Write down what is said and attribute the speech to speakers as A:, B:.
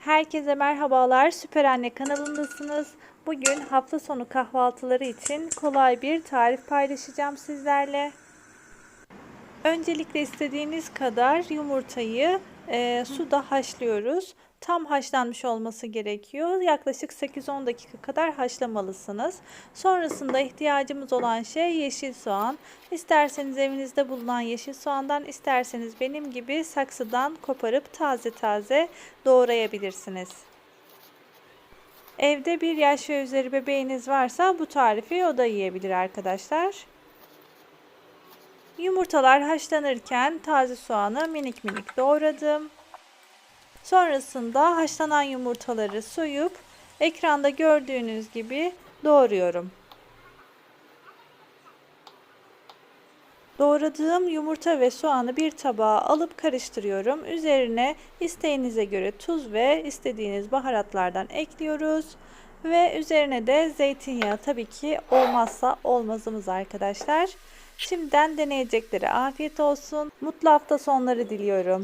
A: Herkese merhabalar. Süper Anne kanalındasınız. Bugün hafta sonu kahvaltıları için kolay bir tarif paylaşacağım sizlerle. Öncelikle istediğiniz kadar yumurtayı e, suda haşlıyoruz. Tam haşlanmış olması gerekiyor. Yaklaşık 8-10 dakika kadar haşlamalısınız. Sonrasında ihtiyacımız olan şey yeşil soğan. İsterseniz evinizde bulunan yeşil soğandan, isterseniz benim gibi saksıdan koparıp taze taze doğrayabilirsiniz. Evde bir yaş ve üzeri bebeğiniz varsa bu tarifi o da yiyebilir arkadaşlar. Yumurtalar haşlanırken taze soğanı minik minik doğradım. Sonrasında haşlanan yumurtaları soyup ekranda gördüğünüz gibi doğruyorum. Doğradığım yumurta ve soğanı bir tabağa alıp karıştırıyorum. Üzerine isteğinize göre tuz ve istediğiniz baharatlardan ekliyoruz. Ve üzerine de zeytinyağı tabii ki olmazsa olmazımız arkadaşlar. Şimdiden deneyeceklere afiyet olsun. Mutlu hafta sonları diliyorum.